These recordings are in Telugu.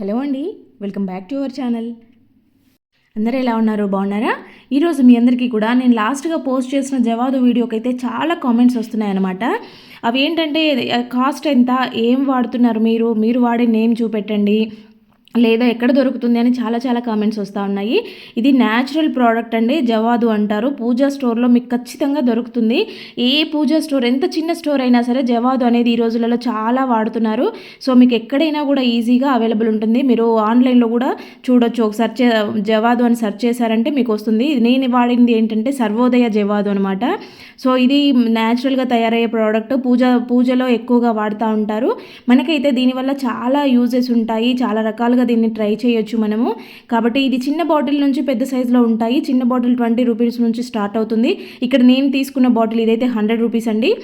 హలో అండి welcome back to our channel. అందరూ ఎలా ఉన్నారు? బాగున్నారా? ఈరోజు మీ అందరికీ కూడా నేను లాస్ట్గా పోస్ట్ చేసిన జవాదు వీడియోకి అయితే చాలా కామెంట్స్ వస్తున్నాయన్నమాట. అవి ఏంటంటే కాస్ట్ ఎంత ఏం వాడుతున్నారు మీరు? మీరు వాడే నేమ్ చూపెట్టండి. లేదా ఎక్కడ దొరుకుతుంది అని చాలా చాలా కామెంట్స్ వస్తూ ఉన్నాయి. ఇది న్యాచురల్ ప్రోడక్ట్ అండి జవాదు అంటారు. పూజా స్టోర్లో మీకు ఖచ్చితంగా దొరుకుతుంది. ఏ పూజా స్టోర్ ఎంత చిన్న స్టోర్ అయినా సరే జవాదు అనేది ఈ రోజులలో చాలా వాడుతున్నారు. సో మీకు ఎక్కడైనా కూడా ఈజీగా అవైలబుల్ ఉంటుంది. మీరు ఆన్లైన్లో కూడా చూడొచ్చు. ఒక సర్చ్ జవాదు అని సెర్చ్ చేశారంటే మీకు వస్తుంది. నేను వాడింది ఏంటంటే సర్వోదయ జవాదు అనమాట సో ఇది న్యాచురల్గా తయారయ్యే ప్రోడక్ట్ పూజ పూజలో ఎక్కువగా వాడుతూ ఉంటారు. మనకైతే దీనివల్ల చాలా యూజెస్ ఉంటాయి. చాలా రకాలుగా దీన్ని ట్రై చేయొచ్చు మనము. కాబట్టి ఇది చిన్న బాటిల్ నుంచి పెద్ద సైజులో ఉంటాయి. చిన్న బాటిల్ ట్వంటీ రూపీస్ నుంచి స్టార్ట్ అవుతుంది. ఇక్కడ నేను తీసుకున్న బాటిల్ ఇదైతే హండ్రెడ్ రూపీస్ అండి.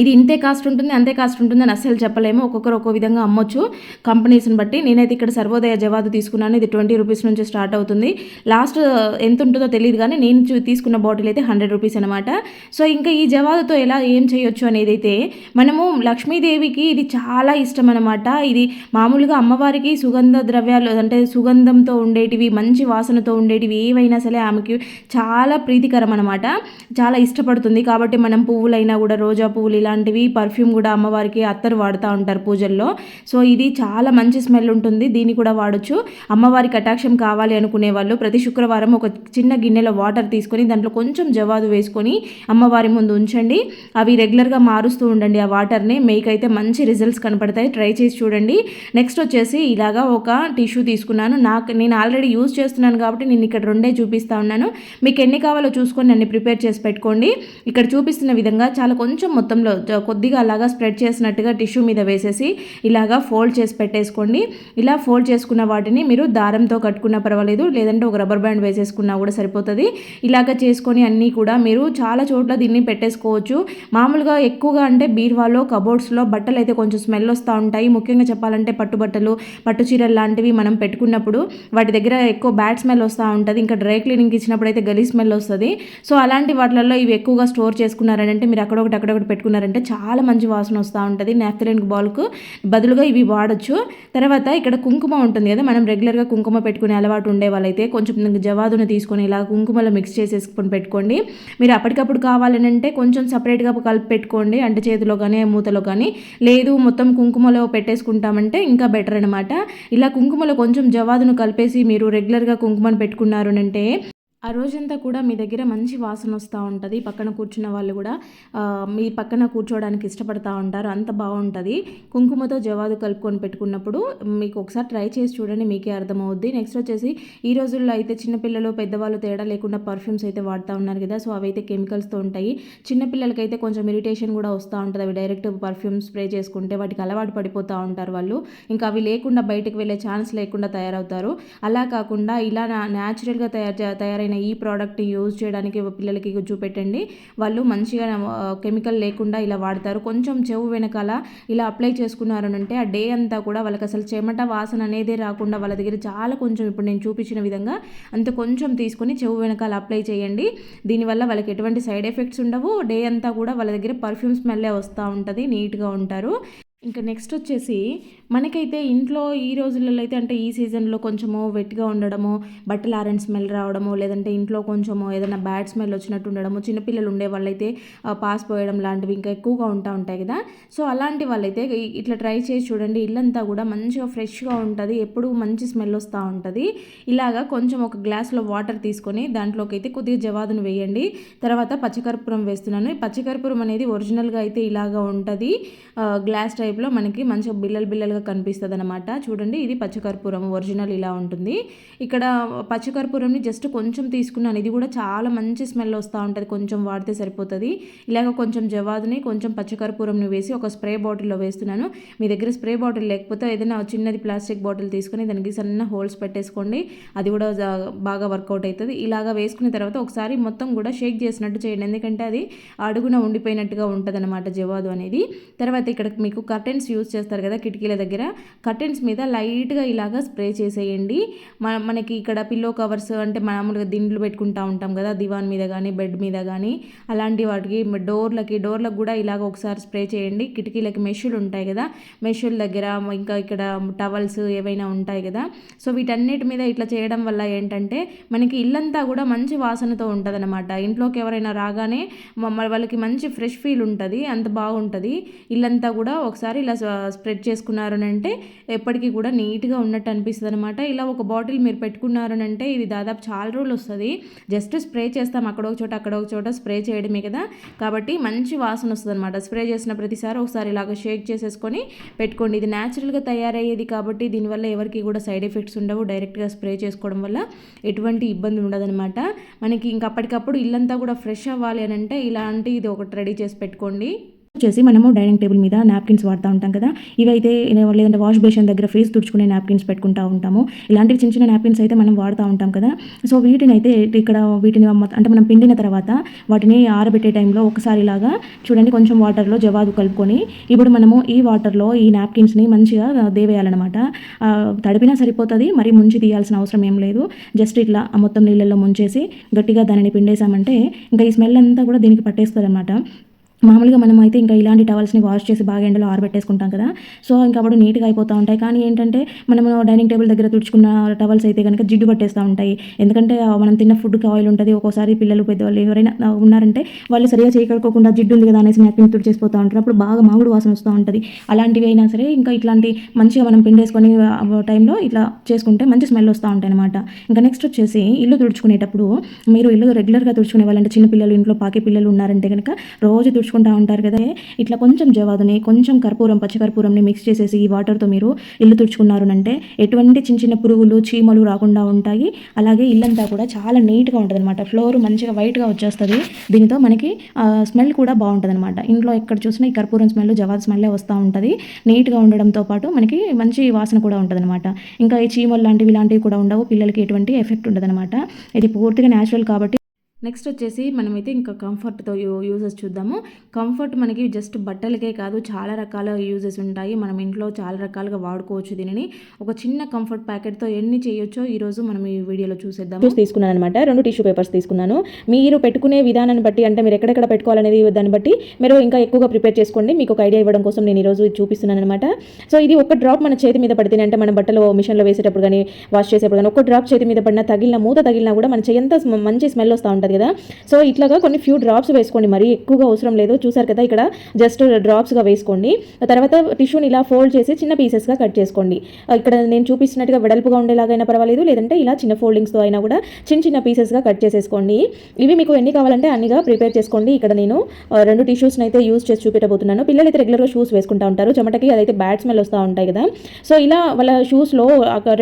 ఇది ఇంతే కాస్ట్ ఉంటుంది అంతే కాస్ట్ ఉంటుంది అని అస్సలు చెప్పలేము. ఒక్కొక్కరు ఒక్కో విధంగా అమ్మొచ్చు. కంపెనీస్ని బట్టి నేనైతే ఇక్కడ సర్వోదయ జవాదు తీసుకున్నాను. ఇది ట్వంటీ రూపీస్ నుంచి స్టార్ట్ అవుతుంది. లాస్ట్ ఎంత ఉంటుందో తెలియదు కానీ నేను తీసుకున్న బాటిల్ అయితే హండ్రెడ్ రూపీస్ అనమాట సో ఇంకా ఈ జవాదుతో ఎలా ఏం చేయొచ్చు అనేది అయితే మనము లక్ష్మీదేవికి ఇది చాలా ఇష్టం అనమాట ఇది మామూలుగా అమ్మవారికి సుగంధ ద్రవ్యాలు అంటే సుగంధంతో ఉండేటివి మంచి వాసనతో ఉండేటివి ఏవైనా సరే ఆమెకి చాలా ప్రీతికరం అనమాట చాలా ఇష్టపడుతుంది. కాబట్టి మనం పువ్వులైనా కూడా రోజా పువ్వులు ఇలాంటివి పర్ఫ్యూమ్ కూడా అమ్మవారికి అత్తరు వాడుతూ ఉంటారు పూజల్లో. సో ఇది చాలా మంచి స్మెల్ ఉంటుంది. దీన్ని కూడా వాడచ్చు. అమ్మవారి కటాక్షం కావాలి అనుకునే వాళ్ళు ప్రతి శుక్రవారం ఒక చిన్న గిన్నెలో వాటర్ తీసుకొని దాంట్లో కొంచెం జవాదు వేసుకొని అమ్మవారి ముందు ఉంచండి. అవి రెగ్యులర్గా మారుస్తూ ఉండండి ఆ వాటర్ని. మీకైతే మంచి రిజల్ట్స్ కనపడతాయి. ట్రై చేసి చూడండి. నెక్స్ట్ వచ్చేసి ఇలాగా ఒక టిష్యూ తీసుకున్నాను. నాకు నేను ఆల్రెడీ యూజ్ చేస్తున్నాను కాబట్టి నేను ఇక్కడ రెండే చూపిస్తా ఉన్నాను. మీకు ఎన్ని కావాలో చూసుకొని నన్ను ప్రిపేర్ చేసి పెట్టుకోండి. ఇక్కడ చూపిస్తున్న విధంగా చాలా కొంచెం మొత్తంలో కొద్దిగా అలాగా స్ప్రెడ్ చేసినట్టుగా టిష్యూ మీద వేసేసి ఇలాగా ఫోల్డ్ చేసి పెట్టేసుకోండి. ఇలా ఫోల్డ్ చేసుకున్న వాటిని మీరు దారంతో కట్టుకున్నా పర్వాలేదు లేదంటే ఒక రబ్బర్ బ్యాండ్ వేసేసుకున్నా కూడా సరిపోతుంది. ఇలాగ చేసుకొని అన్నీ కూడా మీరు చాలా చోట్ల దీన్ని పెట్టేసుకోవచ్చు. మామూలుగా ఎక్కువగా అంటే బీర్వాలో కబోర్డ్స్లో బట్టలు అయితే కొంచెం స్మెల్ వస్తూ ఉంటాయి. ముఖ్యంగా చెప్పాలంటే పట్టుబట్టలు పట్టు చీరలు లాంటివి మనం పెట్టుకున్నప్పుడు వాటి దగ్గర ఎక్కువ బ్యాడ్ స్మెల్ వస్తూ ఉంటుంది. ఇంకా డ్రై క్లీనింగ్ ఇచ్చినప్పుడు అయితే గలీ స్మెల్ వస్తుంది. సో అలాంటి వాటిలలో ఇవి ఎక్కువగా స్టోర్ చేసుకున్నారంటే మీరు అక్కడొకటి అక్కడొకటి పెట్టుకున్నారు చేసుకున్నారంటే చాలా మంచి వాసన వస్తూ ఉంటుంది. నాఫ్థలిన్ బాల్కు బదులుగా ఇవి వాడచ్చు. తర్వాత ఇక్కడ కుంకుమ ఉంటుంది కదా మనం రెగ్యులర్గా కుంకుమ పెట్టుకునే అలవాటు ఉండే వాళ్ళైతే కొంచెం జవాదును తీసుకొని ఇలా కుంకుమలో మిక్స్ చేసేసుకొని పెట్టుకోండి. మీరు అప్పటికప్పుడు కావాలని అంటే కొంచెం సపరేట్గా కలిపి పెట్టుకోండి. అంటే చేతిలో కానీ మూతలో కానీ లేదు మొత్తం కుంకుమలో పెట్టేసుకుంటామంటే ఇంకా బెటర్ అనమాట ఇలా కుంకుమలో కొంచెం జవాదును కలిపేసి మీరు రెగ్యులర్గా కుంకుమను పెట్టుకున్నారు అంటే ఆ రోజంతా కూడా మీ దగ్గర మంచి వాసన వస్తూ ఉంటుంది. పక్కన కూర్చున్న వాళ్ళు కూడా మీ పక్కన కూర్చోవడానికి ఇష్టపడతా ఉంటారు. అంత బాగుంటుంది. కుంకుమతో జవాదు కలుపుకొని పెట్టుకున్నప్పుడు మీకు ఒకసారి ట్రై చేసి చూడండి మీకే అర్థమవుద్ది. నెక్స్ట్ వచ్చేసి ఈ రోజుల్లో అయితే చిన్నపిల్లలు పెద్దవాళ్ళు తేడా లేకుండా పర్ఫ్యూమ్స్ అయితే వాడుతూ ఉన్నారు కదా. సో అవి అయితే కెమికల్స్తో ఉంటాయి. చిన్నపిల్లలకైతే కొంచెం ఇరిటేషన్ కూడా వస్తూ ఉంటుంది. అవి డైరెక్ట్ పర్ఫ్యూమ్ స్ప్రే చేసుకుంటే వాటికి అలవాటు పడిపోతూ ఉంటారు వాళ్ళు. ఇంకా అవి లేకుండా బయటకు వెళ్ళే ఛాన్స్ లేకుండా తయారవుతారు. అలా కాకుండా ఇలా న్యాచురల్గా తయారు తయారైన అయిన ఈ ప్రోడక్ట్ యూజ్ చేయడానికి పిల్లలకి చూపెట్టండి. వాళ్ళు మంచిగా కెమికల్ లేకుండా ఇలా వాడతారు. కొంచెం చెవు వెనకాల ఇలా అప్లై చేసుకున్నారనంటే ఆ డే అంతా కూడా వాళ్ళకి అసలు చెమట వాసన అనేదే రాకుండా వాళ్ళ దగ్గర చాలా కొంచెం ఇప్పుడు నేను చూపించిన విధంగా అంత కొంచెం తీసుకొని చెవు వెనకాల అప్లై చేయండి. దీనివల్ల వాళ్ళకి ఎటువంటి సైడ్ ఎఫెక్ట్స్ ఉండవు. డే అంతా కూడా వాళ్ళ దగ్గర పర్ఫ్యూమ్ స్మెల్లే వస్తూ ఉంటుంది నీట్గా ఉంటారు. ఇంకా నెక్స్ట్ వచ్చేసి మనకైతే ఇంట్లో ఈ రోజులలో అయితే అంటే ఈ సీజన్లో కొంచెము వెట్గా ఉండడము బట్టలు ఆరెంజ్ స్మెల్ రావడము లేదంటే ఇంట్లో కొంచెము ఏదైనా బ్యాడ్ స్మెల్ వచ్చినట్టు ఉండడము చిన్నపిల్లలు ఉండే వాళ్ళైతే పాస్ పోయడం లాంటివి ఇంకా ఎక్కువగా ఉంటా ఉంటాయి కదా. సో అలాంటి వాళ్ళైతే ఇట్లా ట్రై చేసి చూడండి ఇల్లంతా కూడా మంచిగా ఫ్రెష్గా ఉంటుంది ఎప్పుడు మంచి స్మెల్ వస్తూ ఉంటుంది. ఇలాగా కొంచెం ఒక గ్లాస్లో వాటర్ తీసుకొని దాంట్లోకి అయితే కొద్దిగా జవాదును వేయండి. తర్వాత పచ్చకర్పూరం వేస్తున్నాను. ఈ పచ్చకర్పూరం అనేది ఒరిజినల్గా అయితే ఇలాగా ఉంటుంది. గ్లాస్ టైప్ టైప్లో మనకి మంచిగా బిల్లలు బిల్లలుగా కనిపిస్తుంది అనమాట చూడండి ఇది పచ్చకర్పూరం ఒరిజినల్ ఇలా ఉంటుంది. ఇక్కడ పచ్చకర్పూరంని జస్ట్ కొంచెం తీసుకున్నాను. ఇది కూడా చాలా మంచి స్మెల్ వస్తూ ఉంటుంది. కొంచెం వాడితే సరిపోతుంది. ఇలాగ కొంచెం జవాదుని కొంచెం పచ్చకర్పూరంని వేసి ఒక స్ప్రే బాటిల్లో వేస్తున్నాను. మీ దగ్గర స్ప్రే బాటిల్ లేకపోతే ఏదైనా చిన్నది ప్లాస్టిక్ బాటిల్ తీసుకొని దానికి సన్న హోల్స్ పెట్టేసుకోండి. అది కూడా బాగా వర్కౌట్ అవుతుంది ఇలాగ వేసుకున్న తర్వాత ఒకసారి మొత్తం కూడా షేక్ చేసినట్టు చేయండి. ఎందుకంటే అది అడుగున ఉండిపోయినట్టుగా ఉంటుంది అనమాట జవాదు అనేది. తర్వాత ఇక్కడ మీకు కర్టెన్స్ యూస్ చేస్తారు కదా కిటికీల దగ్గర. కర్టెన్స్ మీద లైట్గా ఇలాగా స్ప్రే చేసేయండి. మన మనకి ఇక్కడ పిల్లో కవర్స్ అంటే మామూలుగా దిండ్లు పెట్టుకుంటా ఉంటాం కదా దివాన్ మీద కానీ బెడ్ మీద కానీ అలాంటి వాటికి డోర్లకి డోర్లకు కూడా ఇలాగ ఒకసారి స్ప్రే చేయండి. కిటికీలకి మెషులు ఉంటాయి కదా మెషుల దగ్గర ఇంకా ఇక్కడ టవల్స్ ఏవైనా ఉంటాయి కదా. సో వీటన్నిటి మీద ఇట్లా చేయడం వల్ల ఏంటంటే మనకి ఇల్లంతా కూడా మంచి వాసనతో ఉంటుంది అనమాట ఇంట్లోకి ఎవరైనా రాగానే వాళ్ళకి మంచి ఫ్రెష్ ఫీల్ ఉంటుంది అంత బాగుంటుంది. ఇల్లంతా కూడా ఒకసారి ఇలా స్ప్రెడ్ చేసుకున్నారనంటే ఎప్పటికీ కూడా నీట్గా ఉన్నట్టు అనిపిస్తుంది అనమాట ఇలా ఒక బాటిల్ మీరు పెట్టుకున్నారనంటే ఇది దాదాపు చాలా రోజులు వస్తుంది జస్ట్ స్ప్రే చేస్తాం అక్కడ ఒక చోట అక్కడ ఒక చోట స్ప్రే చేయడమే కదా. కాబట్టి మంచి వాసన వస్తుంది అనమాట స్ప్రే చేసిన ప్రతిసారి ఒకసారి ఇలాగ షేక్ చేసేసుకొని పెట్టుకోండి. ఇది న్యాచురల్గా తయారయ్యేది కాబట్టి దీనివల్ల ఎవరికి కూడా సైడ్ ఎఫెక్ట్స్ ఉండవు. డైరెక్ట్గా స్ప్రే చేసుకోవడం వల్ల ఎటువంటి ఇబ్బంది ఉండదనమాట మనకి ఇంకా అప్పటికప్పుడు ఇల్లంతా కూడా ఫ్రెష్ అవ్వాలి అని అంటే ఇలాంటి ఇది ఒకటి రెడీ చేసి పెట్టుకోండి. వచ్చేసి మనము డైనింగ్ టేబుల్ మీద నాప్కిన్స్ వాడుతూ ఉంటాం కదా. ఇవైతే లేదంటే వాష్ బేసిన్ దగ్గర ఫేస్ తుడుచుకునే నాప్కిన్స్ పెట్టుకుంటూ ఉంటాము. ఇలాంటివి చిన్న చిన్న నాప్కిన్స్ అయితే మనం వాడుతూ ఉంటాం కదా. సో వీటిని అయితే ఇక్కడ వీటిని అంటే మనం పిండిన తర్వాత వాటిని ఆరబెట్టే టైంలో ఒకసారిలాగా చూడండి కొంచెం వాటర్లో జవాదు కలుపుకొని ఇప్పుడు మనము ఈ వాటర్లో ఈ నాప్కిన్స్ని మంచిగా దేవేయాలన్నమాట. తడిపినా సరిపోతుంది మరి ముంచి తీయాల్సిన అవసరం ఏం లేదు. జస్ట్ ఇట్లా మొత్తం నీళ్ళల్లో ముంచేసి గట్టిగా దానిని పిండేసామంటే ఇంకా ఈ స్మెల్ అంతా కూడా దీనికి పట్టేస్తుంది అనమాట మామూలుగా మనం అయితే ఇంకా ఇలాంటి టవల్స్ని వాష్ చేసి బాగా ఎండలో ఆరబెట్టేసుకుంటాం కదా. సో ఇంకా అప్పుడు నీట్గా అయిపోతూ ఉంటాయి. కానీ ఏంటంటే మనం డైనింగ్ టేబుల్ దగ్గర తుడుచుకున్న టవల్స్ అయితే కనుక జిడ్డు పట్టేస్తూ ఉంటాయి. ఎందుకంటే మనం తిన్న ఫుడ్కి ఆయిల్ ఉంటుంది. ఒక్కోసారి పిల్లలు పెద్దవాళ్ళు ఎవరైనా ఉన్నారంటే వాళ్ళు సరిగా చేయకడుకోకుండా జిడ్డు ఉంది కదా అనేసి నాప్కిన్ తుడిచేసిపోతూ ఉంటారు. అప్పుడు బాగా మామిడి వాసన వస్తూ ఉంటుంది. అలాంటివి అయినా సరే ఇంకా ఇట్లాంటి మంచిగా మనం పిండేసుకొని టైంలో ఇట్లా చేసుకుంటే మంచి స్మెల్ వస్తూ ఉంటాయి అనమాట ఇంకా నెక్స్ట్ వచ్చేసి ఇల్లు తుడుచుకునేటప్పుడు మీరు ఇల్లు రెగ్యులర్గా తుడుచుకునే వాళ్ళంటే చిన్న పిల్లలు ఇంట్లో పాకే పిల్లలు ఉన్నారంటే కనుక రోజు తుడుచుకుంటూ ఉంటారు కదా. ఇట్లా కొంచెం జవాదుని కొంచెం కర్పూరం పచ్చకర్పూరంని మిక్స్ చేసేసి ఈ వాటర్తో మీరు ఇల్లు తుడుచుకున్నారు అంటే ఎటువంటి చిన్న చిన్న పురుగులు చీమలు రాకుండా ఉంటాయి. అలాగే ఇల్లంతా కూడా చాలా నీట్గా ఉంటుంది అనమాట ఫ్లోర్ మంచిగా వైట్గా వచ్చేస్తుంది. దీనితో మనకి స్మెల్ కూడా బాగుంటుంది అనమాట ఇంట్లో ఎక్కడ చూసినా ఈ కర్పూరం స్మెల్ జవాద్ స్మెల్లే వస్తూ ఉంటుంది. నీట్గా ఉండడంతో పాటు మనకి మంచి వాసన కూడా ఉంటుంది అనమాట ఇంకా ఈ చీమలు లాంటివి ఇలాంటివి కూడా ఉండవు. పిల్లలకి ఎటువంటి ఎఫెక్ట్ ఉండదు అనమాట ఇది పూర్తిగా న్యాచురల్ కాబట్టి నెక్స్ట్ వచ్చేసి మనమైతే ఇంకా కంఫర్ట్తో యూ యూజెస్ చూద్దాము. కంఫర్ట్ మనకి జస్ట్ బట్టలకే కాదు చాలా రకాల యూజెస్ ఉంటాయి. మనం ఇంట్లో చాలా రకాలుగా వాడుకోవచ్చు దీనిని. ఒక చిన్న కంఫర్ట్ ప్యాకెట్తో ఎన్ని చేయొచ్చో ఈరోజు మనం ఈ వీడియోలో చూసేద్దాం టిష్యూస్ తీసుకున్నాను అనమాట రెండు టిష్యూ పేపర్స్ తీసుకున్నాను. మీరు పెట్టుకునే విధానాన్ని బట్టి అంటే మీరు ఎక్కడెక్కడ పెట్టుకోవాలనేది దాన్ని బట్టి మీరు ఇంకా ఎక్కువగా ప్రిపేర్ చేసుకోండి. మీకు ఒక ఐడియా ఇవ్వడం కోసం నేను ఈరోజు చూపిస్తున్నాను అనమాట సో ఇది ఒక డ్రాప్ మన చేతి మీద పడితేనే అంటే మన బట్టలు మిషన్లో వేసేటప్పుడు కానీ వాష్ చేసేటప్పుడు కానీ ఒక డ్రాప్ చేతి మీద పడినా తగిలిన మూత తగిలినా కూడా మన చేయంతా మంచి స్మెల్ వస్తూ ఉంటుంది. కదా? సో ఇట్లాగా కొన్ని ఫ్యూ డ్రాప్స్ వేసుకోండి. మరి ఎక్కువగా అవసరం లేదు. చూసారు కదా ఇక్కడ? జస్ట్ డ్రాప్స్గా వేసుకోండి. తర్వాత టిష్యూని ఇలా ఫోల్డ్ చేసి చిన్న పీసెస్గా కట్ చేసుకోండి. ఇక్కడ నేను చూపిస్తున్నట్టుగా వెడల్పుగా ఉండేలాగైనా పర్వాలేదు. లేదంటే ఇలా చిన్న ఫోల్డింగ్స్తో అయినా కూడా చిన్న చిన్న పీసెస్గా కట్ చేసేసుకోండి. ఇవి మీకు ఎన్ని కావాలంటే అన్నిగా ప్రిపేర్ చేసుకోండి. ఇక్కడ నేను రెండు టిష్యూస్ని అయితే యూస్ చేసి చూపెట్టబోతున్నాను. పిల్లలు అయితే రెగ్యులర్గా షూస్ వేసుకుంటూ ఉంటారు. చెమటకి అదైతే బ్యాడ్ స్మెల్ వస్తూ ఉంటాయి కదా? సో ఇలా వాళ్ళ షూస్లో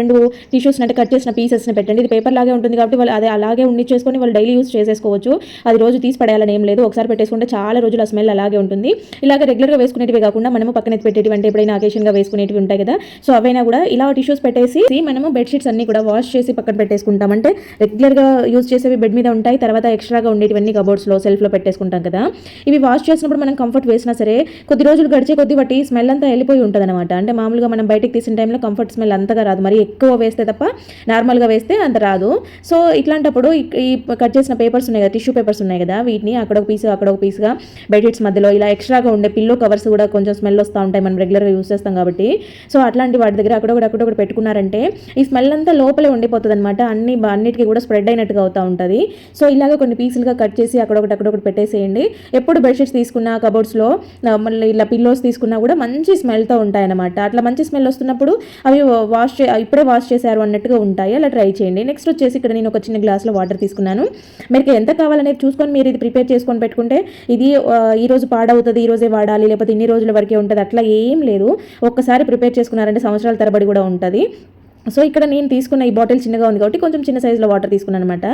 రెండు టిష్యూస్ అంటే కట్ చేసిన పీసెస్ని పెట్టండి. ఇది పేపర్ లాగే ఉంటుంది కాబట్టి వాళ్ళు అదే అలాగే ఉండి చేసుకొని వాళ్ళు డైలీ యూస్ చేసేసుకోవచ్చు. అది రోజు తీసి పడేయాలని ఏం లేదు. ఒకసారి పెట్టేసుకుంటే చాలా రోజులు ఆ స్మెల్ అలాగే ఉంటుంది. ఇలాగ రెగ్యులర్గా వేసుకునేటివి కాకుండా మనము పక్కన పెట్టేటివి అంటే ఎప్పుడైనా అకేషన్గా వేసుకునేటివి ఉంటాయి కదా. సో అవైనా కూడా ఇలా టిష్యూస్ పెట్టేసి మనము బెడ్షీట్స్ అన్ని కూడా వాష్ చేసి పక్కన పెట్టేసుకుంటాం. అంటే రెగ్యులర్గా యూజ్ చేసేవి బెడ్ మీద ఉంటాయి. తర్వాత ఎక్స్ట్రాగా ఉండేటివన్నీ కబోర్డ్స్లో సెల్ఫ్లో పెట్టేసుకుంటాం కదా. ఇవి వాష్ చేసినప్పుడు మనం కంఫర్ట్ వేసినా సరే కొద్ది రోజులు గడిచే కొద్ది వాటి స్మెల్ అంతా వెళ్ళిపోయి ఉంటుంది అనమాట అంటే మామూలుగా మనం బయటికి తీసిన టైంలో కంఫర్ట్ స్మెల్ అంతగా రాదు. మరి ఎక్కువ వేస్తే తప్ప నార్మల్గా వేస్తే అంత రాదు. సో ఇట్లాంటప్పుడు ఈ కట్ చేసిన పేపర్స్ ఉన్నాయి కదా టిష్యూ పేపర్స్ ఉన్నాయి కదా వీటిని అక్కడ ఒక పీస్ అక్కడ ఒక పీస్గా బెడ్షీట్స్ మధ్యలో ఇలా ఎక్స్ట్రాగా ఉండే పిల్లో కవర్స్ కూడా కొంచెం స్మెల్ వస్తూ ఉంటాయి మనం రెగ్యులర్గా యూస్ చేస్తాం కాబట్టి. సో అట్లాంటి వాటి దగ్గర అక్కడొకటి అక్కడొకటి పెట్టుకున్నారంటే ఈ స్మెల్ అంతా లోపలే ఉండిపోతుంది అనమాట అన్ని అన్నిటికీ కూడా స్ప్రెడ్ అయినట్టుగా అవుతూ ఉంటుంది. సో ఇలాగ కొన్ని పీసులుగా కట్ చేసి అక్కడొకటి అక్కడొకటి పెట్టేసేయండి. ఎప్పుడు బెడ్షీట్స్ తీసుకున్నా కబోర్డ్స్లో మళ్ళీ ఇలా పిల్లోస్ తీసుకున్నా కూడా మంచి స్మెల్తో ఉంటాయన్నమాట. అట్లా మంచి స్మెల్ వస్తున్నప్పుడు అవి వాష్ ఇప్పుడే వాష్ చేశారు అన్నట్టుగా ఉంటాయి. అలా ట్రై చేయండి. నెక్స్ట్ వచ్చేసి ఇక్కడ నేను ఒక చిన్న గ్లాస్లో వాటర్ తీసుకున్నాను. మీకు ఎంత కావాలనేది చూసుకొని మీరు ఇది ప్రిపేర్ చేసుకొని పెట్టుకుంటే ఇది ఈరోజు పాడవుతుంది ఈరోజే వాడాలి లేకపోతే ఇన్ని రోజుల వరకే ఉంటుంది అట్లా ఏం లేదు. ఒక్కసారి ప్రిపేర్ చేసుకున్నారంటే సంవత్సరాల తరబడి కూడా ఉంటుంది. సో ఇక్కడ నేను తీసుకున్న ఈ బాటిల్ చిన్నగా ఉంది కాబట్టి కొంచెం చిన్న సైజులో వాటర్ తీసుకున్నాను అనమాట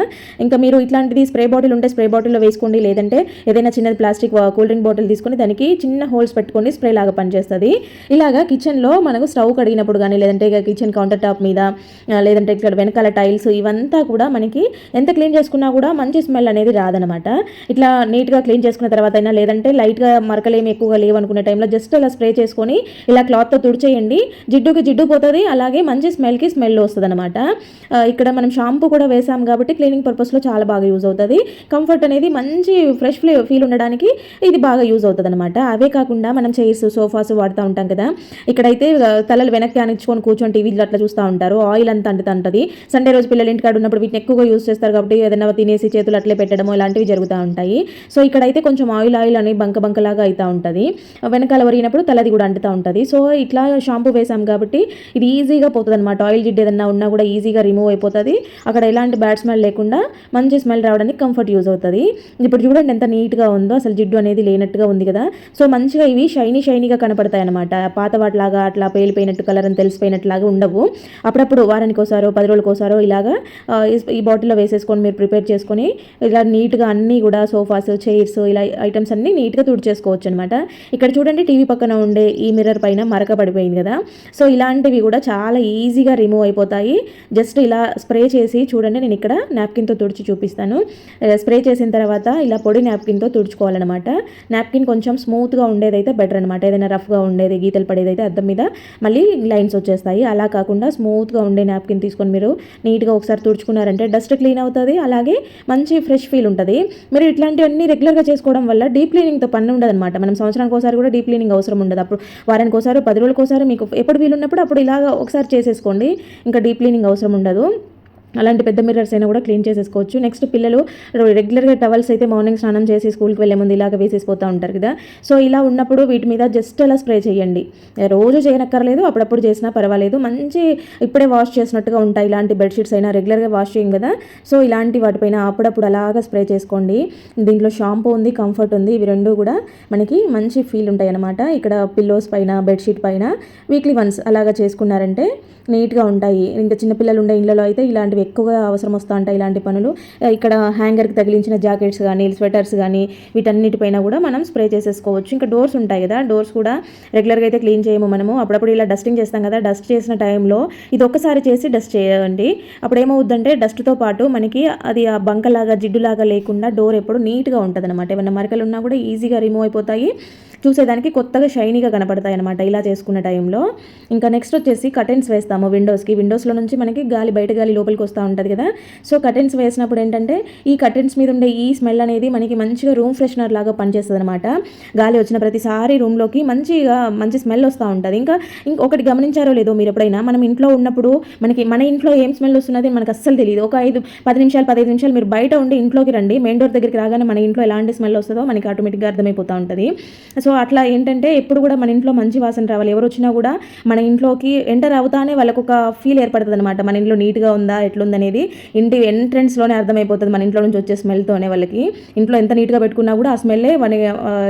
ఇంకా మీరు ఇట్లాంటిది స్ప్రే బాటిల్ ఉంటే స్ప్రే బాటిల్లో వేసుకోండి లేదంటే ఏదైనా చిన్నది ప్లాస్టిక్ కూల్ డ్రింక్ బాటిల్ తీసుకొని దానికి చిన్న హోల్స్ పెట్టుకొని స్ప్రే లాగా పనిచేస్తుంది. ఇలాగా కిచెన్లో మనకు స్టవ్ కడిగినప్పుడు కానీ లేదంటే ఇక కిచెన్ కౌంటర్ టాప్ మీద లేదంటే ఇక్కడ వెనకాల టైల్స్ ఇవంతా కూడా మనకి ఎంత క్లీన్ చేసుకున్నా కూడా మంచి స్మెల్ అనేది రాదనమాట ఇట్లా నీట్గా క్లీన్ చేసుకున్న తర్వాత అయినా లేదంటే లైట్గా మరకలేమి ఎక్కువగా లేవనుకునే టైంలో జస్ట్ అలా స్ప్రే చేసుకొని ఇలా క్లాత్తో తుడిచేయండి. జిడ్డుకి జిడ్డు పోతుంది అలాగే మంచి స్మెల్ ఆయిల్కి స్మెల్ వస్తుంది అనమాట ఇక్కడ మనం షాంపూ కూడా వేసాం కాబట్టి క్లీనింగ్ పర్పస్లో చాలా బాగా యూజ్ అవుతుంది. కంఫర్ట్ అనేది మంచి ఫ్రెష్ ఫీల్ ఉండడానికి ఇది బాగా యూజ్ అవుతుంది అనమాట అవే కాకుండా మనం చైర్స్ సోఫాస్ వాడుతూ ఉంటాం కదా. ఇక్కడైతే తలలు వెనక్కి అనిచ్చుకొని కూర్చొని టీవీలో అట్లా చూస్తూ ఉంటారు. ఆయిల్ అంతా అంటుతుంటుంది సండే రోజు పిల్లలు ఇంటికాడ ఉన్నప్పుడు వీటిని ఎక్కువగా యూజ్ చేస్తారు కాబట్టి ఏదైనా తినేసి చేతులు అట్లే పెట్టడము ఇలాంటివి జరుగుతూ ఉంటాయి. సో ఇక్కడైతే కొంచెం ఆయిల్ ఆయిల్ అని బంక బంకలాగా అవుతూ ఉంటుంది. వెనకాల వరిగినప్పుడు తలది కూడా అంటుతూ ఉంటుంది. సో ఇట్లా షాంపూ వేసాం కాబట్టి ఇది ఈజీగా పోతుంది అనమాట ఆయిల్ జిడ్డు ఏదన్నా ఉన్నా కూడా ఈజీగా రిమూవ్ అయిపోతుంది. అక్కడ ఎలాంటి బ్యాడ్ స్మెల్ లేకుండా మంచి స్మెల్ రావడానికి కంఫర్ట్ యూజ్ అవుతుంది. ఇప్పుడు చూడండి ఎంత నీట్గా ఉందో అసలు జిడ్డు అనేది లేనట్టుగా ఉంది కదా. సో మంచిగా ఇవి షైనీ షైనీగా కనపడతాయి అనమాట పాత వాటిలాగా అట్లా పేలిపోయినట్టు కలర్ అని తెలిసిపోయినట్లాగా ఉండవు. అప్పుడప్పుడు వారానికి ఒకసారో పది రోజులకోసారో ఒకసారో ఇలాగా ఈ- ఈ బాటిల్లో వేసేసుకొని మీరు ప్రిపేర్ చేసుకొని ఇలా నీట్గా అన్నీ కూడా సోఫాస్ చైర్స్ ఇలా ఐటమ్స్ అన్నీ నీట్గా తుడిచేసుకోవచ్చు అనమాట ఇక్కడ చూడండి టీవీ పక్కన ఉండే ఈ మిర్రర్ పైన మరక పడిపోయింది కదా. సో ఇలాంటివి కూడా చాలా ఈజీగా రిమూవ్ అయిపోతాయి. జస్ట్ ఇలా స్ప్రే చేసి చూడండి నేను ఇక్కడ నాప్కిన్తో తుడిచి చూపిస్తాను. Eh, స్ప్రే చేసిన తర్వాత ఇలా పొడి నాప్కిన్తో తుడుచుకోవాలన్నమాట. నాప్కిన్ కొంచెం స్మూత్గా ఉండేదైతే బెటర్ అనమాట ఏదైనా రఫ్గా ఉండేది గీతలు పడేదైతే అద్దం మీద మళ్ళీ లైన్స్ వచ్చేస్తాయి. అలా కాకుండా స్మూత్గా ఉండే నాప్కిన్ తీసుకొని మీరు నీట్గా ఒకసారి తుడుచుకున్నారంటే డస్ట్ క్లీన్ అవుతుంది. అలాగే మంచి ఫ్రెష్ ఫీల్ ఉంటుంది. మీరు ఇట్లాంటివన్నీ రెగ్యులర్గా చేసుకోవడం వల్ల డీప్ క్లీనింగ్తో పని ఉండదు అనమాట మనం సంవత్సరానికి ఒకసారి కూడా డీప్ క్లీనింగ్ అవసరం ఉండదు. అప్పుడు వారానికి ఒకసారి పది రోజులకు ఒకసారి మీకు ఎప్పుడు వీలున్నప్పుడు అప్పుడు ఇలాగ ఒకసారి చేసేసుకోండి. ఇంకా డీప్ క్లీనింగ్ అవసరం ఉండదు. అలాంటి పెద్ద మిర్రర్స్ అయినా కూడా క్లీన్ చేసేసుకోవచ్చు. నెక్స్ట్ పిల్లలు రెగ్యులర్గా టవల్స్ అయితే మార్నింగ్ స్నానం చేసి స్కూల్కి వెళ్ళే ముందు ఇలాగ వేసేసిపోతూ ఉంటారు కదా. సో ఇలా ఉన్నప్పుడు వీటి మీద జస్ట్ అలా స్ప్రే చేయండి. రోజు చేయనక్కర్లేదు అప్పుడప్పుడు చేసినా పర్వాలేదు. మంచి ఇప్పుడే వాష్ చేసినట్టుగా ఉంటాయి ఇలాంటి బెడ్షీట్స్ అయినా రెగ్యులర్గా వాష్ చేయం కదా. సో ఇలాంటి వాటిపైన అప్పుడప్పుడు అలాగా స్ప్రే చేసుకోండి. దీంట్లో షాంపూ ఉంది కంఫర్ట్ ఉంది ఇవి రెండు కూడా మనకి మంచి ఫీల్ ఉంటాయి అన్నమాట. ఇక్కడ పిల్లోస్ పైన బెడ్షీట్ పైన వీక్లీ వన్స్ అలాగా చేసుకున్నారంటే నీట్గా ఉంటాయి. ఇంకా చిన్నపిల్లలు ఉండే ఇళ్ళలో అయితే ఇలాంటివి ఎక్కువగా అవసరం వస్తూ ఉంటాయి ఇలాంటి పనులు. ఇక్కడ హ్యాంగర్కి తగిలించిన జాకెట్స్ కానీ స్వెటర్స్ కానీ వీటన్నిటిపైన కూడా మనం స్ప్రే చేసేసుకోవచ్చు. ఇంకా డోర్స్ ఉంటాయి కదా డోర్స్ కూడా రెగ్యులర్గా అయితే క్లీన్ చేయము మనము. అప్పుడప్పుడు ఇలా డస్టింగ్ చేస్తాం కదా డస్ట్ చేసిన టైంలో ఇది ఒక్కసారి చేసి డస్ట్ చేయండి. అప్పుడు ఏమవుద్దంటే డస్ట్తో పాటు మనకి అది ఆ బంకలాగా జిడ్డులాగా లేకుండా డోర్ ఎప్పుడు నీట్గా ఉంటుంది అనమాట ఏమైనా మరకలు ఉన్నా కూడా ఈజీగా రిమూవ్ అయిపోతాయి. చూసేదానికి కొత్తగా షైనీగా కనపడతాయి అనమాట ఇలా చేసుకున్న టైంలో. ఇంకా నెక్స్ట్ వచ్చేసి కటెన్స్ వేస్తాము విండోస్కి విండోస్లో నుంచి మనకి గాలి బయట గాలి లోపలికి వస్తూ ఉంటుంది కదా. సో కటెన్స్ వేసినప్పుడు ఏంటంటే ఈ కటెన్స్ మీద ఉండే ఈ స్మెల్ అనేది మనకి మంచిగా రూమ్ ఫ్రెషనర్ లాగా పనిచేస్తుంది అనమాట గాలి వచ్చిన ప్రతిసారి రూమ్లోకి మంచిగా మంచి స్మెల్ వస్తూ ఉంటుంది. ఇంకా ఇంకొకటి గమనించారో లేదో మీరు ఎప్పుడైనా మనం ఇంట్లో ఉన్నప్పుడు మనకి మన ఇంట్లో ఏం స్మెల్ వస్తున్నది మనకు అస్సలు తెలియదు ఒక ఐదు పది నిమిషాలు పదిహేను నిమిషాలు మీరు బయట ఉండి ఇంట్లోకి రండి. మెయిన్ డోర్ దగ్గరికి రాగానే మన ఇంట్లో ఎలాంటి స్మెల్ వస్తుందో మనకి ఆటోమేటిక్గా అర్థమైపోతూ ఉంటుంది. సో అట్లా ఏంటంటే ఎప్పుడు కూడా మన ఇంట్లో మంచి వాసన రావాలి. ఎవరు వచ్చినా కూడా మన ఇంట్లోకి ఎంటర్ అవుతానే వాళ్ళకు ఒక ఫీల్ ఏర్పడుతుంది అనమాట మన ఇంట్లో నీట్గా ఉందా ఎట్లుందనేది ఇంటి ఎంట్రెన్స్లోనే అర్థమైపోతుంది. మన ఇంట్లో నుంచి వచ్చే స్మెల్తోనే వాళ్ళకి. ఇంట్లో ఎంత నీట్గా పెట్టుకున్నా కూడా ఆ స్మెల్లే మన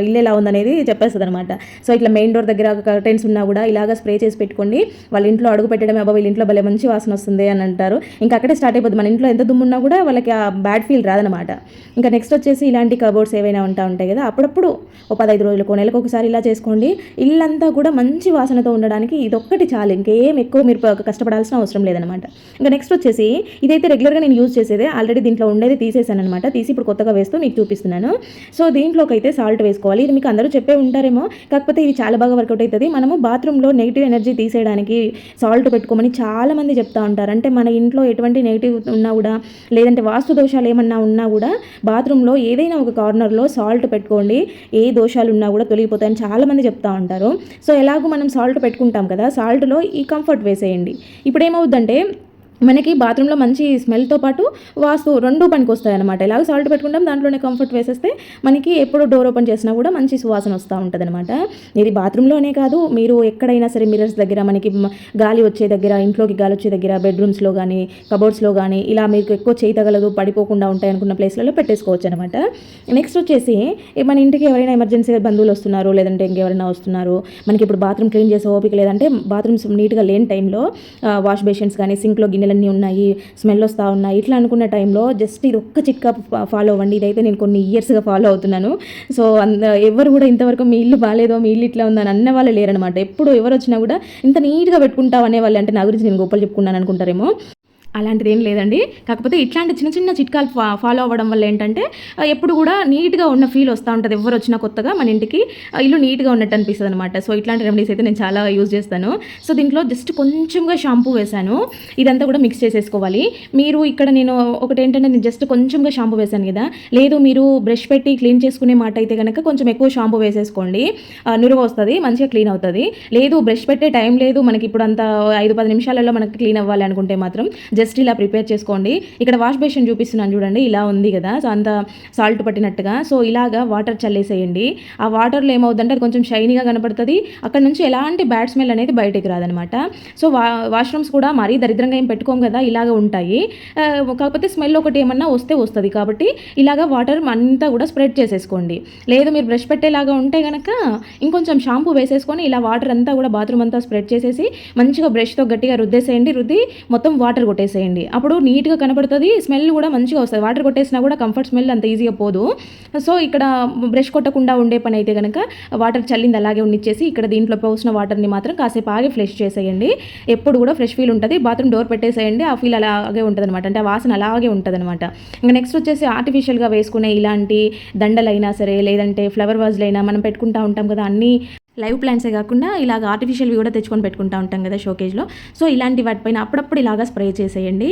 ఇల్లు ఎలా ఉందనేది చెప్పేస్తుంది అనమాట సో ఇట్లా మెయిన్ డోర్ దగ్గర కర్టెన్స్ ఉన్నా కూడా ఇలాగ స్ప్రే చేసి పెట్టుకోండి. వాళ్ళ ఇంట్లో అడుగు పెట్టడమే అబ్బా వీళ్ళ ఇంట్లో భలే మంచి వాసన వస్తుంది అని అంటారు. ఇంకా అక్కడే స్టార్ట్ అయిపోతుంది మన ఇంట్లో ఎంత దుమ్ము ఉన్నా కూడా వాళ్ళకి ఆ బ్యాడ్ ఫీల్ రాదనమాట ఇంకా నెక్స్ట్ వచ్చేసి ఇలాంటి కబోర్డ్స్ ఏవైనా ఉంటా ఉంటాయి కదా అప్పుడప్పుడు ఒక పదహైదు కొనే నెలకు ఒకసారి ఇలా చేసుకోండి. ఇల్లంతా కూడా మంచి వాసనతో ఉండడానికి ఇదొక్కటి చాలు. ఇంకేం ఎక్కువ మీరు కష్టపడాల్సిన అవసరం లేదనమాట ఇంకా నెక్స్ట్ వచ్చేసి ఇదైతే రెగ్యులర్గా నేను యూజ్ చేసేదే. ఆల్రెడీ దీంట్లో ఉండేది తీసేసాను అనమాట తీసి ఇప్పుడు కొత్తగా వేస్తూ మీకు చూపిస్తున్నాను. సో దీంట్లోకి అయితే సాల్ట్ వేసుకోవాలి. ఇది మీకు అందరూ చెప్పే ఉంటారేమో. కాకపోతే ఇది చాలా బాగా వర్కౌట్ అవుతుంది మనము బాత్రూంలో నెగిటివ్ ఎనర్జీ తీసేయడానికి సాల్ట్ పెట్టుకోమని చాలా మంది చెప్తా ఉంటారు. అంటే మన ఇంట్లో ఎటువంటి నెగిటివ్ ఉన్నా కూడా లేదంటే వాస్తు దోషాలు ఏమన్నా ఉన్నా కూడా బాత్రూంలో ఏదైనా ఒక కార్నర్లో సాల్ట్ పెట్టుకోండి. ఏ దోషాలు ఉన్నా కూడా తొలగిపోతాయని చాలామంది చెప్తా ఉంటారు. సో ఎలాగో మనం సాల్ట్ పెట్టుకుంటాం కదా సాల్ట్లో ఈ కంఫర్ట్ వేసేయండి. ఇప్పుడు ఏమవుద్దంటే మనకి బాత్రూంలో మంచి స్మెల్తో పాటు వాస్తు రెండు పనికి వస్తాయి అనమాట ఇలాగ సాల్ట్ పెట్టుకుంటాం దాంట్లోనే కంఫర్ట్ వేసేస్తే మనకి ఎప్పుడు డోర్ ఓపెన్ చేసినా కూడా మంచి సువాసన వస్తూ ఉంటుంది అనమాట ఇది బాత్రూంలోనే కాదు మీరు ఎక్కడైనా సరే మిరర్స్ దగ్గర మనకి గాలి వచ్చే దగ్గర ఇంట్లోకి గాలి వచ్చే దగ్గర బెడ్రూమ్స్లో కానీ కబోర్డ్స్లో కానీ ఇలా మీకు ఎక్కువ చేయి తగలదు పడిపోకుండా ఉంటాయి అనుకున్న ప్లేస్లలో పెట్టేసుకోవచ్చు అనమాట నెక్స్ట్ వచ్చేసి మన ఇంటికి ఎవరైనా ఎమర్జెన్సీగా బంధువులు వస్తున్నారు లేదంటే ఇంకెవరైనా వస్తున్నారు మనకి ఇప్పుడు బాత్రూమ్ క్లీన్ చేసే ఓపిక లేదంటే బాత్రూమ్స్ నీట్గా లేని టైంలో వాష్ బేషన్స్ కానీ సింక్లో గిన్నె గిన్నెలన్నీ ఉన్నాయి స్మెల్ వస్తూ ఉన్నాయి. ఇట్లా అనుకున్న టైంలో జస్ట్ ఇది ఒక్క చిట్కా ఫాలో అవ్వండి. ఇదైతే నేను కొన్ని ఇయర్స్గా ఫాలో అవుతున్నాను. సో అంద ఎవరు కూడా ఇంతవరకు మీ ఇల్లు బాగాలేదో మీ ఇల్లు ఇట్లా ఉందని అన్న వాళ్ళు లేరనమాట ఎప్పుడు ఎవరు వచ్చినా కూడా ఇంత నీట్గా పెట్టుకుంటావు అనేవాళ్ళు అంటే నా గురించి నేను గొప్పలు చెప్పుకున్నాను అనుకుంటారేమో. అలాంటిది ఏం లేదండి. కాకపోతే ఇట్లాంటి చిన్న చిన్న చిట్కాలు ఫా ఫాలో అవ్వడం వల్ల ఏంటంటే ఎప్పుడు కూడా నీట్గా ఉన్న ఫీల్ వస్తూ ఉంటుంది. ఎవరు వచ్చినా కొత్తగా మన ఇంటికి ఇల్లు నీట్గా ఉన్నట్టు అనిపిస్తుంది అనమాట సో ఇట్లాంటి రెమెడీస్ అయితే నేను చాలా యూజ్ చేస్తాను. సో దీంట్లో జస్ట్ కొంచెంగా షాంపూ వేశాను. ఇదంతా కూడా మిక్స్ చేసేసుకోవాలి. మీరు ఇక్కడ నేను ఒకటి ఏంటంటే నేను జస్ట్ కొంచెంగా షాంపూ వేశాను కదా. లేదు మీరు బ్రష్ పెట్టి క్లీన్ చేసుకునే మాట అయితే కనుక కొంచెం ఎక్కువ షాంపూ వేసేసుకోండి. నురువ నురుగు వస్తుంది మంచిగా క్లీన్ అవుతుంది. లేదు బ్రష్ పెట్టే టైం లేదు. మనకి ఇప్పుడు అంత ఐదు పది నిమిషాలలో మనకి క్లీన్ అవ్వాలి అనుకుంటే మాత్రం జస్ట్ ఇలా ప్రిపేర్ చేసుకోండి. ఇక్కడ వాష్ బేషన్ చూపిస్తున్నాను చూడండి ఇలా ఉంది కదా. సో అంత సాల్ట్ పట్టినట్టుగా. సో ఇలాగా వాటర్ చల్లేసేయండి. ఆ వాటర్లో ఏమవుతుందంటే అది కొంచెం షైనీగా కనపడుతుంది. అక్కడ నుంచి ఎలాంటి బ్యాడ్ స్మెల్ అనేది బయటకు రాదనమాట. సో వా వాష్రూమ్స్ కూడా మరీ దరిద్రంగా ఏం పెట్టుకోం కదా ఇలాగ ఉంటాయి. కాకపోతే స్మెల్ ఒకటి ఏమన్నా వస్తే వస్తుంది. కాబట్టి ఇలాగ వాటర్ అంతా కూడా స్ప్రెడ్ చేసేసుకోండి. లేదు మీరు బ్రష్ పెట్టేలాగా ఉంటే కనుక ఇంకొంచెం షాంపూ వేసేసుకొని ఇలా వాటర్ అంతా కూడా బాత్రూమ్ అంతా స్ప్రెడ్ చేసేసి మంచిగా బ్రష్తో గట్టిగా రుద్దేసేయండి. రుద్ది మొత్తం వాటర్ కొట్టేసేయండి. అప్పుడు నీట్గా కనపడుతుంది స్మెల్ కూడా మంచిగా వస్తుంది. వాటర్ కొట్టేసినా కూడా కంఫర్ట్ స్మెల్ అంత ఈజీగా పోదు. సో ఇక్కడ బ్రష్ కొట్టకుండా ఉండే పని అయితే కనుక వాటర్ చల్లింది అలాగే ఉండిచ్చేసి ఇక్కడ దీంట్లో పోసిన వాటర్ని మాత్రం కాసేపు ఆగి ఫ్రెష్ చేసేయండి. ఎప్పుడు కూడా ఫ్రెష్ ఫీల్ ఉంటుంది. బాత్రూమ్ డోర్ పెట్టేసేయండి ఆ ఫీల్ అలాగే ఉంటుంది అనమాట అంటే ఆ వాసన అలాగే ఉంటుంది అనమాట ఇంకా నెక్స్ట్ వచ్చేసి ఆర్టిఫిషియల్గా వేసుకునే ఇలాంటి దండలైనా సరే లేదంటే ఫ్లవర్ వాజ్లైనా మనం పెట్టుకుంటా ఉంటాం కదా అన్నీ లైవ్ ప్లాంట్సే కాకుండా ఇలాగ ఆర్టిఫిషియల్వి కూడా తెచ్చుకొని పెట్టుకుంటా ఉంటాం కదా షోకేజ్లో. సో ఇలాంటి వాటిపైన అప్పుడప్పుడు ఇలాగ స్ప్రే చేసేయండి.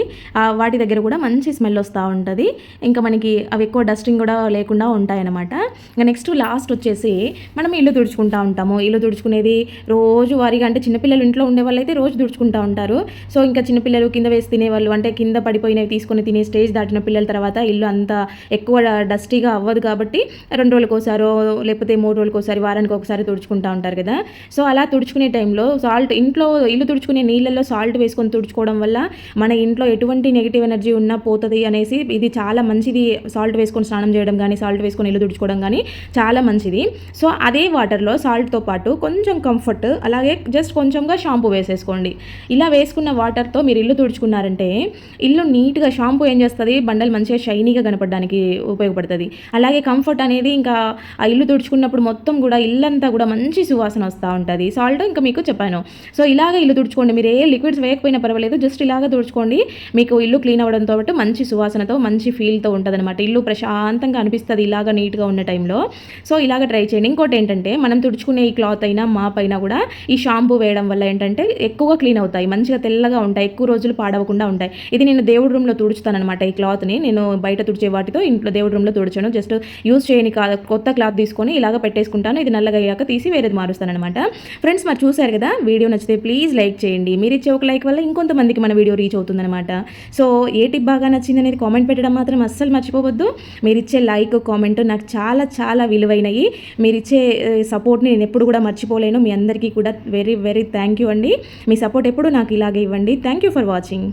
వాటి దగ్గర కూడా మంచి స్మెల్ వస్తూ ఉంటుంది. ఇంకా మనకి అవి ఎక్కువ డస్టింగ్ కూడా లేకుండా ఉంటాయన్నమాట. ఇంకా నెక్స్ట్ లాస్ట్ వచ్చేసి మనం ఇల్లు తుడుచుకుంటా ఉంటాము. ఇల్లు తుడుచుకునేది రోజు వారిగా అంటే చిన్నపిల్లలు ఇంట్లో ఉండే వాళ్ళు అయితే రోజు తుడుచుకుంటా ఉంటారు. సో ఇంకా చిన్నపిల్లలు కింద వేసి తినేవాళ్ళు అంటే కింద పడిపోయినవి తీసుకొని తినే స్టేజ్ దాటిన పిల్లల తర్వాత ఇల్లు అంత ఎక్కువ డస్టీగా అవ్వదు కాబట్టి రెండు రోజులకోసారో లేకపోతే మూడు రోజులకోసారి వారానికి ఒకసారి తుడుచుకుంటా ఉంటారు కదా. సో అలా తుడుచుకునే టైంలో సాల్ట్ ఇంట్లో ఇల్లు తుడుచుకునే నీళ్ళల్లో సాల్ట్ వేసుకొని తుడుచుకోవడం వల్ల మన ఇంట్లో ఎటువంటి నెగిటివ్ ఎనర్జీ ఉన్నా పోతుంది అనేసి ఇది చాలా మంచిది. సాల్ట్ వేసుకొని స్నానం చేయడం కానీ సాల్ట్ వేసుకొని ఇల్లు తుడుచుకోవడం కానీ చాలా మంచిది. సో అదే వాటర్లో సాల్ట్తో పాటు కొంచెం కంఫర్ట్ అలాగే జస్ట్ కొంచెంగా షాంపూ వేసేసుకోండి. ఇలా వేసుకున్న వాటర్తో మీరు ఇల్లు తుడుచుకున్నారంటే ఇల్లు నీట్గా షాంపూ ఏం చేస్తుంది? బండలు మంచిగా షైనీగా కనపడడానికి ఉపయోగపడుతుంది. అలాగే కంఫర్ట్ అనేది ఇంకా ఆ ఇల్లు తుడుచుకున్నప్పుడు మొత్తం కూడా ఇల్లంతా కూడా మంచి సువాసన వస్తూ ఉంటుంది. సాల్ట్ ఇంకా మీకు చెప్పాను. సో ఇలాగ ఇల్లు తుడుచుకోండి. మీరు ఏ లిక్విడ్స్ వేయకపోయినా పర్వాలేదు. జస్ట్ ఇలాగ తుడుచుకోండి. మీకు ఇల్లు క్లీన్ అవ్వడంతో పాటు మంచి సువాసనతో మంచి ఫీల్తో ఉంటుంది అనమాట ఇల్లు ప్రశాంతంగా అనిపిస్తుంది ఇలాగ నీట్గా ఉన్న టైంలో సో ఇలాగ ట్రై చేయండి. ఇంకోటి ఏంటంటే మనం తుడుచుకునే ఈ క్లాత్ అయినా మాప్ అయినా కూడా ఈ షాంపూ వేయడం వల్ల ఏంటంటే ఎక్కువగా క్లీన్ అవుతాయి. మంచిగా తెల్లగా ఉంటాయి. ఎక్కువ రోజులు పాడవకుండా ఉంటాయి. ఇది నేను దేవుడి రూమ్లో తుడుచుతాను అనమాట ఈ క్లాత్ని నేను బయట తుడిచే వాటితో ఇంట్లో దేవుడి రూమ్లో తుడిచాను. జస్ట్ యూజ్ చేయని కాదు కొత్త క్లాత్ తీసుకొని ఇలాగ పెట్టేసుకుంటాను. ఇది నల్లగా అయ్యాక తీసి వేరే మారుస్తాను మారుస్తానమాట ఫ్రెండ్స్ మరి చూశారు కదా వీడియో నచ్చితే ప్లీజ్ లైక్ చేయండి. మీరు ఇచ్చే ఒక లైక్ వల్ల ఇంకొంతమందికి మన వీడియో రీచ్ అవుతుందన్నమాట. సో ఏ టిప్ బాగా నచ్చింది అనేది కామెంట్ పెట్టడం మాత్రం అస్సలు మర్చిపోవద్దు. మీరు ఇచ్చే లైక్ కామెంట్ నాకు చాలా చాలా విలువైనవి మీరు ఇచ్చే సపోర్ట్ని నేను ఎప్పుడు కూడా మర్చిపోలేను. మీ అందరికీ కూడా వెరీ వెరీ థ్యాంక్ యూ అండి. మీ సపోర్ట్ ఎప్పుడు నాకు ఇలాగే ఇవ్వండి. Thank you for watching